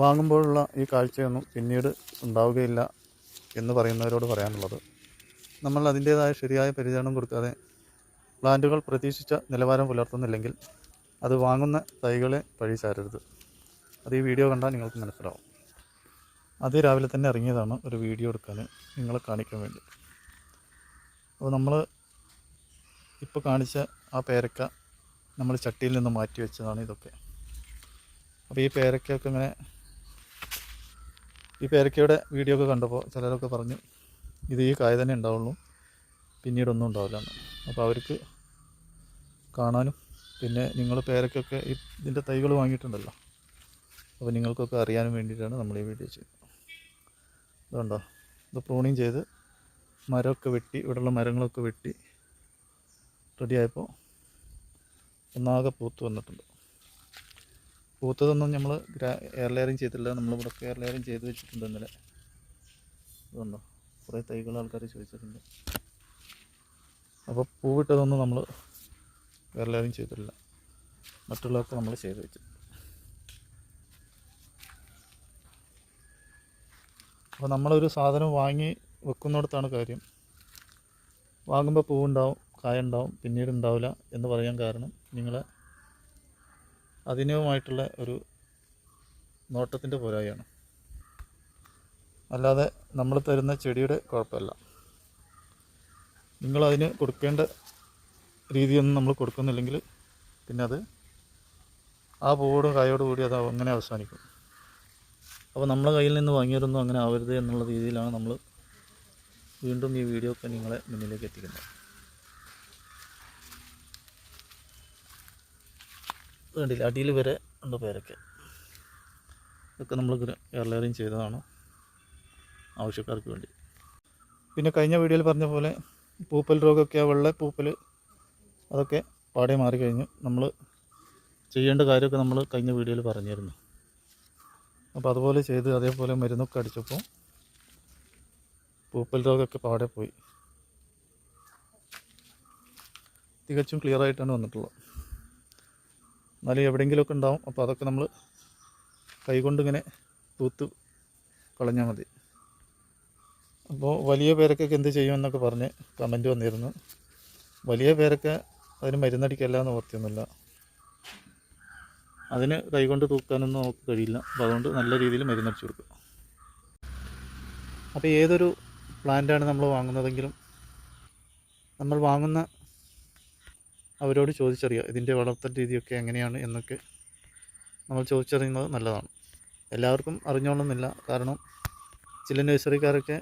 വാങ്ങുമ്പോഴുള്ള ഈ കാഴ്ചയൊന്നും പിന്നീട് ഉണ്ടാവുകയില്ല എന്ന് പറയുന്നവരോട് പറയാനുള്ളത്. നമ്മൾ അതിന്റേതായ ശരിയായ പരിചരണം കൊടുക്കാതെ പ്ലാന്റുകൾ പ്രതീക്ഷിച്ച നിലവാരം പുലർത്തുന്നില്ലെങ്കിൽ അത് വാങ്ങുന്ന തൈകളെ പഴിച്ചാരരുത് അത് ഈ വീഡിയോ കണ്ടാൽ നിങ്ങൾക്ക് മനസ്സിലാവും. അതേ രാവിലെ തന്നെ ഇറങ്ങിയതാണ് ഒരു വീഡിയോ എടുക്കാൻ നിങ്ങളെ കാണിക്കാൻ വേണ്ടി. അപ്പോൾ നമ്മൾ ഇപ്പോൾ കാണിച്ച ആ പേരക്ക നമ്മൾ ചട്ടിയിൽ നിന്ന് മാറ്റി വെച്ചതാണ് ഇതൊക്കെ. അപ്പോൾ ഈ പേരക്കൊക്കെ ഇങ്ങനെ ഈ പേരക്കയുടെ വീഡിയോ ഒക്കെ കണ്ടപ്പോൾ ചിലരൊക്കെ പറഞ്ഞു ഇത് ഈ കായ തന്നെ ഉണ്ടാവുള്ളൂ. പിന്നീടൊന്നും ഉണ്ടാവില്ല എന്ന്. അപ്പോൾ അവർക്ക് കാണാനും പിന്നെ നിങ്ങൾ പേരക്കൊക്കെ ഇതിന്റെ തൈകൾ വാങ്ങിയിട്ടുണ്ടല്ലോ. അപ്പോൾ നിങ്ങൾക്കൊക്കെ അറിയാനും വേണ്ടിയിട്ടാണ് നമ്മൾ ഈ വീഡിയോ ചെയ്യുന്നത്. അതുകൊണ്ടോ ഇത് പ്രൂണിങ് ചെയ്ത് മരമൊക്കെ വെട്ടി ഇവിടെയുള്ള മരങ്ങളൊക്കെ വെട്ടി റെഡിയായപ്പോൾ ഒന്നാകെ പൂത്ത് വന്നിട്ടുണ്ട്. പൂത്തതൊന്നും നമ്മൾ എയർ ലെയറിങ് ചെയ്തിട്ടില്ല. നമ്മളിവിടെ എയർ ലെയറിങ് ചെയ്ത് വെച്ചിട്ടുണ്ട് ഇന്നലെ. ഇതുണ്ടോ? കുറേ തൈകൾ ആൾക്കാർ ചോദിച്ചിട്ടുണ്ട്. അപ്പോൾ പൂവിട്ടതൊന്നും നമ്മൾ എയർ ലെയറിങ് ചെയ്തിട്ടില്ല. മറ്റുള്ളതൊക്കെ നമ്മൾ ചെയ്ത് വെച്ചു. അപ്പോൾ നമ്മളൊരു സാധനം വാങ്ങി വെക്കുന്നിടത്താണ് കാര്യം. വാങ്ങുമ്പോൾ പൂവുണ്ടാവും കായ ഉണ്ടാവും പിന്നീട് ഉണ്ടാവില്ല എന്ന് പറയാൻ കാരണം നിങ്ങൾ അതിനുമായിട്ടുള്ള ഒരു നോട്ടത്തിന്റെ പോരായാണ് അല്ലാതെ നമ്മൾ തരുന്ന ചെടിയുടെ കുഴപ്പമല്ല. നിങ്ങളതിന് കൊടുക്കേണ്ട രീതിയൊന്നും നമ്മൾ കൊടുക്കുന്നില്ലെങ്കിൽ പിന്നെ അത് ആ പൂവോടും കായോടും കൂടി അത് അങ്ങനെ അവസാനിക്കും. അപ്പോൾ നമ്മളെ കയ്യിൽ നിന്ന് വാങ്ങിയതൊന്നും അങ്ങനെ ആവരുത് എന്നുള്ള രീതിയിലാണ് നമ്മൾ വീണ്ടും ഈ വീഡിയോ ഒക്കെ നിങ്ങളെ മുന്നിലേക്ക് എത്തിക്കുന്നത്. വേണ്ടില്ല അടിയിൽ വരെ ഉണ്ട് പേരൊക്കെ. ഇതൊക്കെ നമ്മൾ ലെയറിങ് ചെയ്തതാണ് ആവശ്യക്കാർക്ക് വേണ്ടി. പിന്നെ കഴിഞ്ഞ വീഡിയോയിൽ പറഞ്ഞ പോലെ പൂപ്പൽ രോഗമൊക്കെ ആ വെള്ള പൂപ്പൽ അതൊക്കെ പാടെ മാറിക്കഴിഞ്ഞു. നമ്മൾ ചെയ്യേണ്ട കാര്യമൊക്കെ നമ്മൾ കഴിഞ്ഞ വീഡിയോയിൽ പറഞ്ഞിരുന്നു. അപ്പോൾ അതുപോലെ ചെയ്ത് അതേപോലെ മരുന്നൊക്കെ അടിച്ചപ്പോൾ പൂപ്പൽ രോഗമൊക്കെ പാടെ പോയി. തികച്ചും ക്ലിയർ ആയിട്ടാണ് വന്നിട്ടുള്ളത്. എന്നാലും എവിടെയെങ്കിലുമൊക്കെ ഉണ്ടാവും. അപ്പോൾ അതൊക്കെ നമ്മൾ കൈകൊണ്ടിങ്ങനെ തൂത്ത് കളഞ്ഞാൽ മതി. അപ്പോൾ വലിയ പേരക്കൊക്കെ എന്ത് ചെയ്യുമെന്നൊക്കെ പറഞ്ഞ് കമന്റ് വന്നിരുന്നു. വലിയ പേരൊക്കെ അതിന് മരുന്നടിക്കല്ല എന്ന് ഓർത്തിയൊന്നുമില്ല അതിന് കൈകൊണ്ട് തൂക്കാനൊന്നും നമുക്ക് കഴിയില്ല. അപ്പോൾ അതുകൊണ്ട് നല്ല രീതിയിൽ മരുന്നടിച്ചു കൊടുക്കുക. അപ്പോൾ ഏതൊരു പ്ലാന്റാണ് നമ്മൾ വാങ്ങുന്നതെങ്കിലും നമ്മൾ വാങ്ങുന്ന അവരോട് ചോദിച്ചറിയുക ഇതിന്റെ വളർത്തൽ രീതിയൊക്കെ എങ്ങനെയാണ് എന്നൊക്കെ നമ്മൾ ചോദിച്ചറിയുന്നത് നല്ലതാണ്. എല്ലാവർക്കും അറിഞ്ഞോളുന്നില്ല കാരണം ചില നഴ്സറിക്കാരൊക്കെ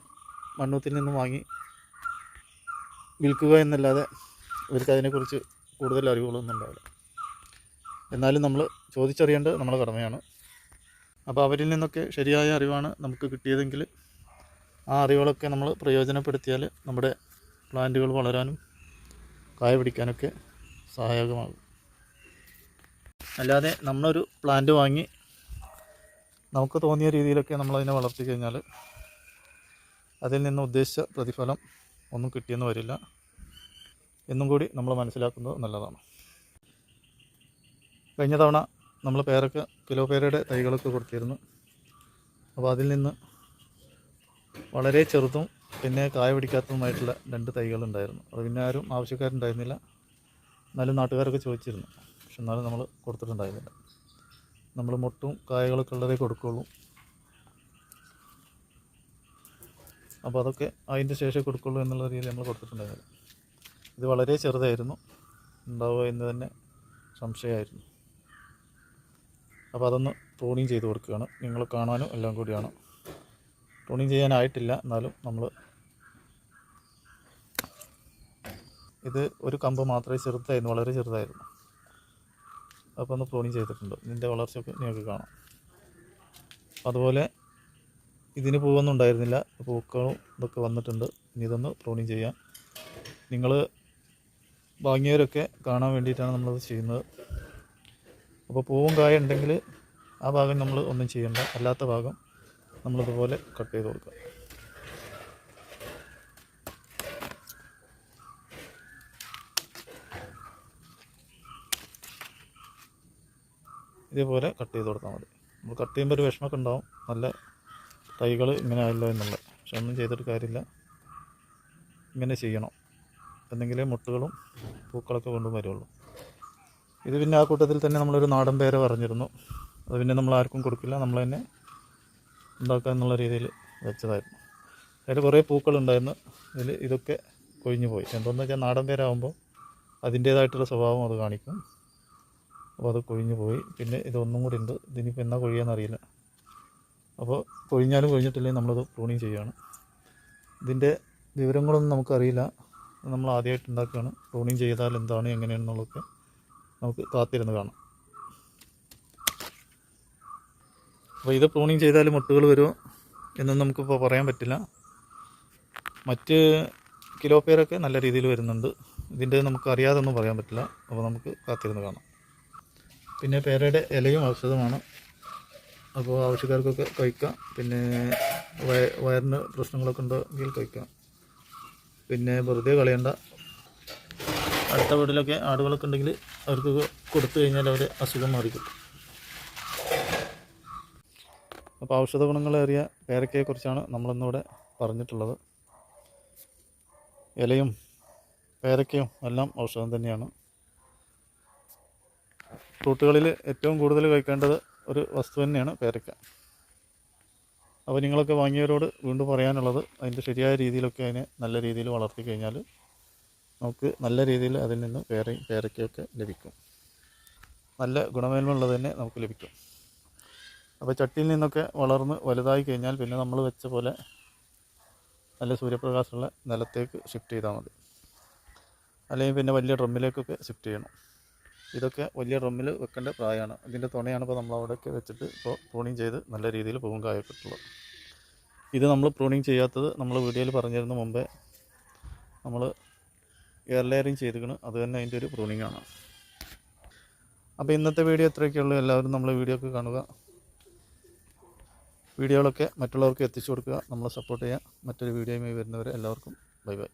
മണ്ണൂത്തിൽ നിന്ന് വാങ്ങി വിൽക്കുക എന്നല്ലാതെ ഇവർക്ക് അതിനെക്കുറിച്ച് കൂടുതൽ അറിവുകളൊന്നും ഉണ്ടാവില്ല. എന്നാലും നമ്മൾ ചോദിച്ചറിയേണ്ടത് നമ്മുടെ കടമയാണ്. അപ്പോൾ അവരിൽ നിന്നൊക്കെ ശരിയായ അറിവാണ് നമുക്ക് കിട്ടിയതെങ്കിൽ ആ അറിവുകളൊക്കെ നമ്മൾ പ്രയോജനപ്പെടുത്തിയാൽ നമ്മുടെ പ്ലാന്റുകൾ വളരാനും കായ പിടിക്കാനൊക്കെ സഹായകമാകും. അല്ലാതെ നമ്മളൊരു പ്ലാന്റ് വാങ്ങി നമുക്ക് തോന്നിയ രീതിയിലൊക്കെ നമ്മളതിനെ വളർത്തി കഴിഞ്ഞാൽ അതിൽ നിന്ന് ഉദ്ദേശിച്ച പ്രതിഫലം ഒന്നും കിട്ടിയെന്ന് വരില്ല. എന്നും കൂടി നമ്മൾ മനസ്സിലാക്കുന്നത് നല്ലതാണ്. കഴിഞ്ഞ തവണ നമ്മൾ പേരൊക്കെ കിലോ പേരയുടെ തൈകളൊക്കെ കൊടുത്തിരുന്നു. അപ്പോൾ അതിൽ നിന്ന് വളരെ ചെറുതും പിന്നെ കായ പിടിക്കാത്തതുമായിട്ടുള്ള രണ്ട് തൈകളുണ്ടായിരുന്നു. അത് പിന്നെ ആരും ആവശ്യക്കാരുണ്ടായിരുന്നില്ല. എന്നാലും നാട്ടുകാരൊക്കെ ചോദിച്ചിരുന്നു. പക്ഷെ എന്നാലും നമ്മൾ കൊടുത്തിട്ടുണ്ടായിരുന്നില്ല. നമ്മൾ മുട്ടും കായകളൊക്കെ ഉള്ളതേ കൊടുക്കുള്ളൂ. അപ്പോൾ അതൊക്കെ അതിന്റെ ശേഷം കൊടുക്കുള്ളൂ എന്നുള്ള രീതിയിൽ നമ്മൾ കൊടുത്തിട്ടുണ്ടായിരുന്നില്ല. ഇത് വളരെ ചെറുതായിരുന്നു. ഉണ്ടാവുക എന്ന് തന്നെ സംശയമായിരുന്നു. അപ്പോൾ അതൊന്ന് ട്രോണിങ് ചെയ്ത് കൊടുക്കുകയാണ്. നിങ്ങൾ കാണാനും എല്ലാം കൂടിയാണ്. ട്രോണിങ് ചെയ്യാനായിട്ടില്ല. എന്നാലും നമ്മൾ ഇത് ഒരു കമ്പ് മാത്രമേ ചെറുതായിരുന്നു വളരെ ചെറുതായിരുന്നു. അപ്പോൾ ഒന്ന് പ്രൂണിങ് ചെയ്തിട്ടുണ്ട്. ഇതിന്റെ വളർച്ചയൊക്കെ നിങ്ങൾക്ക് കാണാം. അതുപോലെ ഇതിന് പൂവൊന്നും ഉണ്ടായിരുന്നില്ല. പൂക്കളും ഇതൊക്കെ വന്നിട്ടുണ്ട്. ഇനി ഇതൊന്ന് പ്രൂണിങ് ചെയ്യാം. നിങ്ങൾ വാങ്ങിയവരൊക്കെ കാണാൻ വേണ്ടിയിട്ടാണ് നമ്മളത് ചെയ്യുന്നത്. അപ്പോൾ പൂവും കായ ഉണ്ടെങ്കിൽ ആ ഭാഗം നമ്മൾ ഒന്നും ചെയ്യണ്ട. അല്ലാത്ത ഭാഗം നമ്മളിതുപോലെ കട്ട് ചെയ്ത് കൊടുക്കുക. ഇതേപോലെ കട്ട് ചെയ്ത് കൊടുത്താൽ മതി. നമ്മൾ കട്ട് ചെയ്യുമ്പോൾ ഒരു വിഷമമൊക്കെ ഉണ്ടാവും. നല്ല തൈകൾ ഇങ്ങനെ ആയല്ലോ എന്നുള്ളത് പക്ഷെ ഒന്നും ചെയ്തിട്ട് കാര്യമില്ല. ഇങ്ങനെ ചെയ്യണം. എന്നെങ്കിലേ മുട്ടുകളും പൂക്കളൊക്കെ കൊണ്ടും വരുള്ളൂ. ഇത് പിന്നെ ആ കൂട്ടത്തിൽ തന്നെ നമ്മളൊരു നാടൻ പേര് പറഞ്ഞിരുന്നു. അത് പിന്നെ നമ്മൾ ആർക്കും കൊടുക്കില്ല. നമ്മൾ തന്നെ ഉണ്ടാക്കുക എന്നുള്ള രീതിയിൽ വെച്ചതായിരുന്നു. അതിൽ കുറേ പൂക്കളുണ്ടായിരുന്നു. ഇതിൽ ഇതൊക്കെ കൊഴിഞ്ഞു പോയി എന്തെന്ന് വെച്ചാൽ നാടൻ പേരാകുമ്പോൾ അതിന്റേതായിട്ടുള്ള സ്വഭാവം അത് കാണിക്കും. അപ്പോൾ അത് കൊഴിഞ്ഞു പോയി. പിന്നെ ഇതൊന്നും കൂടി ഉണ്ട്. ഇതിനിപ്പോൾ എന്നാ കൊഴിയാന്ന് അറിയില്ല. അപ്പോൾ കൊഴിഞ്ഞാലും കൊഴിഞ്ഞിട്ടില്ലെങ്കിൽ നമ്മളത് പ്രൂണിങ് ചെയ്യുകയാണ്. ഇതിന്റെ വിവരങ്ങളൊന്നും നമുക്കറിയില്ല. നമ്മൾ ആദ്യമായിട്ട് ഉണ്ടാക്കുകയാണ്. പ്രൂണിങ് ചെയ്താൽ എന്താണ് എങ്ങനെയാണെന്നുള്ളതൊക്കെ നമുക്ക് കാത്തിരുന്ന് കാണാം. അപ്പോൾ ഇത് പ്രൂണിങ് ചെയ്താൽ മുട്ടുകൾ വരുമോ എന്നൊന്നും നമുക്കിപ്പോൾ പറയാൻ പറ്റില്ല. മറ്റ് കിലോ പേരൊക്കെ നല്ല രീതിയിൽ വരുന്നുണ്ട്. ഇതിന്റെ നമുക്ക് അറിയാതൊന്നും പറയാൻ പറ്റില്ല. അപ്പോൾ നമുക്ക് കാത്തിരുന്ന് കാണാം. പിന്നെ പേരയുടെ ഇലയും ഔഷധമാണ്. അപ്പോൾ ആവശ്യക്കാർക്കൊക്കെ കഴിക്കാം. പിന്നെ വയ വയറിന് പ്രശ്നങ്ങളൊക്കെ ഉണ്ടെങ്കിൽ കഴിക്കാം. പിന്നെ വെറുതെ കളയണ്ട. അടുത്ത വീട്ടിലൊക്കെ ആടുകളൊക്കെ ഉണ്ടെങ്കിൽ അവർക്ക് കൊടുത്തു കഴിഞ്ഞാൽ അവർ അസുഖം മാറി കിട്ടും അപ്പോൾ ഔഷധ ഗുണങ്ങളേറിയ പേരക്കയെക്കുറിച്ചാണ് നമ്മളിന്നിവിടെ പറഞ്ഞിട്ടുള്ളത്. ഇലയും പേരക്കയും എല്ലാം ഔഷധം തന്നെയാണ്. ഫ്രൂട്ടുകളിൽ ഏറ്റവും കൂടുതൽ കഴിക്കേണ്ടത് ഒരു വസ്തു തന്നെയാണ് പേരക്ക. അപ്പോൾ നിങ്ങളൊക്കെ വാങ്ങിയവരോട് വീണ്ടും പറയാനുള്ളത് അതിന്റെ ശരിയായ രീതിയിലൊക്കെ അതിനെ നല്ല രീതിയിൽ വളർത്തി കഴിഞ്ഞാൽ നമുക്ക് നല്ല രീതിയിൽ അതിൽ നിന്ന് പേരയും പേരക്കയൊക്കെ ലഭിക്കും. നല്ല ഗുണമേന്മ ഉള്ളത് തന്നെ നമുക്ക് ലഭിക്കും. അപ്പോൾ ചട്ടിയിൽ നിന്നൊക്കെ വളർന്ന് വലുതായി കഴിഞ്ഞാൽ പിന്നെ നമ്മൾ വെച്ച പോലെ നല്ല സൂര്യപ്രകാശമുള്ള നിലത്തേക്ക് ഷിഫ്റ്റ് ചെയ്താൽ മതി. അല്ലെങ്കിൽ പിന്നെ വലിയ ഡ്രമ്മിലേക്കൊക്കെ ഷിഫ്റ്റ് ചെയ്യണം. ഇതൊക്കെ വലിയ ഡ്രമ്മിൽ വെക്കേണ്ട പ്രായമാണ്. ഇതിന്റെ തുണയാണ് ഇപ്പോൾ നമ്മൾ അവിടെയൊക്കെ വെച്ചിട്ട് ഇപ്പോൾ പ്രൂണിങ് ചെയ്ത് നല്ല രീതിയിൽ പൂവും കായപ്പെട്ടുള്ളത് ഇത് നമ്മൾ പ്രൂണിങ് ചെയ്യാത്തത് നമ്മൾ വീഡിയോയിൽ പറഞ്ഞിരുന്ന മുമ്പേ നമ്മൾ എയർ ലെയറിങ് ചെയ്തിരിക്കണം. അത് തന്നെ അതിന്റെ ഒരു പ്രൂണിങ് ആണ്. അപ്പോൾ ഇന്നത്തെ വീഡിയോ ഇത്രയൊക്കെ ഉള്ളൂ. എല്ലാവരും നമ്മൾ വീഡിയോ ഒക്കെ കാണുക. വീഡിയോകളൊക്കെ മറ്റുള്ളവർക്ക് എത്തിച്ചു കൊടുക്കുക. നമ്മളെ സപ്പോർട്ട് ചെയ്യുക. മറ്റൊരു വീഡിയോയുമായി വരുന്നവരെ എല്ലാവർക്കും ബൈ ബൈ.